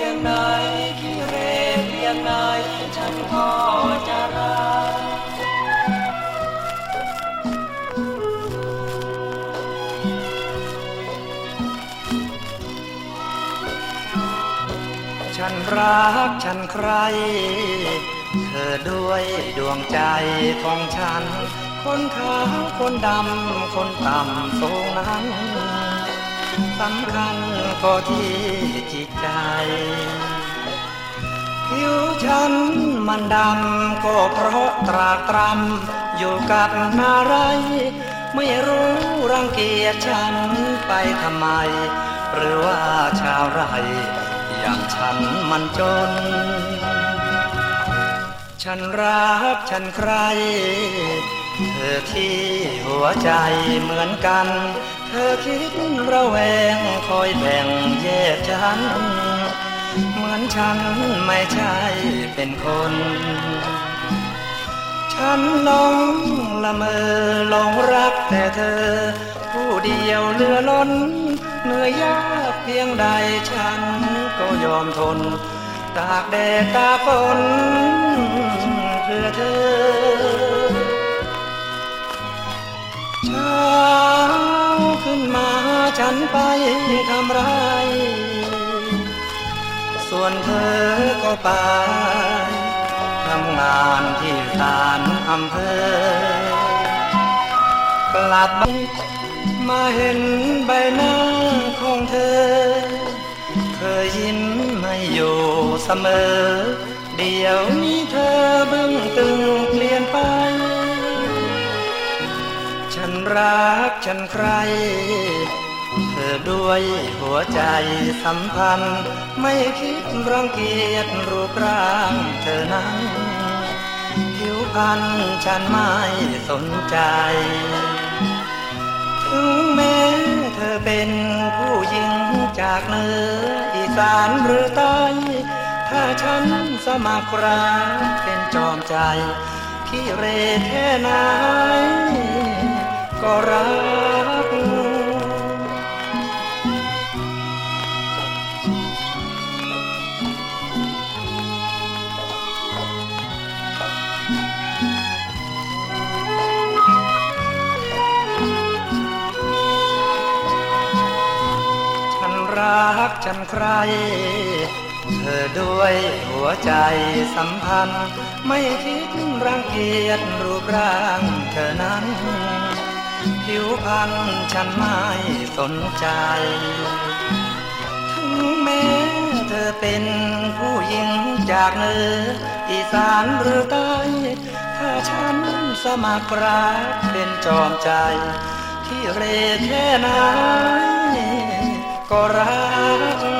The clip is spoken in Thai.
พียงไหนคิดเรเพียงไหนฉันพอจะรักฉันรักฉันใคร เธอด้วยดวงใจของฉัน คนขาวคนดำ คนต่ำสูงนั้นสำคัญก็ที่จิตใจ ผิวฉันมันดำก็เพราะตรากตรำอยู่กับนาไร ไม่รู้รังเกียจฉันไปทำไม หรือว่าชาวไร อย่างฉันมันจน ฉันรักฉันใคร เธอที่หัวใจเหมือนกัน เธอคิดระแวงคอยแบ่งแยกฉัน เหมือนฉันไม่ใช่เป็นคน ฉันหลงละเมอหลงรักแต่เธอ ผู้เดียวเรือล้นเหนื่อยยากเพียงใดฉันก็ยอมทน ตากแดดตาฝน เพื่อเธอเช้าขึ้นมาฉันไปทำไร ส่วนเธอก็ไปทำงานที่ศาลอำเภอกลับมาเห็นใบหน้าของเธอ เคยยิ้มไม่อยู่เสมอ เดี๋ยวนี้เธอบึ้งตึงเปลี่ยนไป ฉันรักฉันใคร เธอด้วยหัวใจสัมพันธ์ ไม่คิดรังเกียจรูปร่างเธอนั้นผิวพรรณฉันไม่สนใจ ถึงแม้เธอเป็นผู้หญิงจากเหนืออีสานหรือใต้ถ้าฉัน สมัครรักเป็นจอมใจขี้เรแค่ไหนก็รัก ฉันรักฉันใคร เธอด้วยหัวใจสัมพันธ์ ไม่คิดรังเกียจรูปร่างเธอนั้น ผิวพรรณฉันไม่สนใจ ถึงแม้เธอเป็นผู้หญิงจากเหนืออีสานหรือใต้ถ้าฉันสมัครรักเป็นจอมใจ ที่เรแค่ไหนก็รัก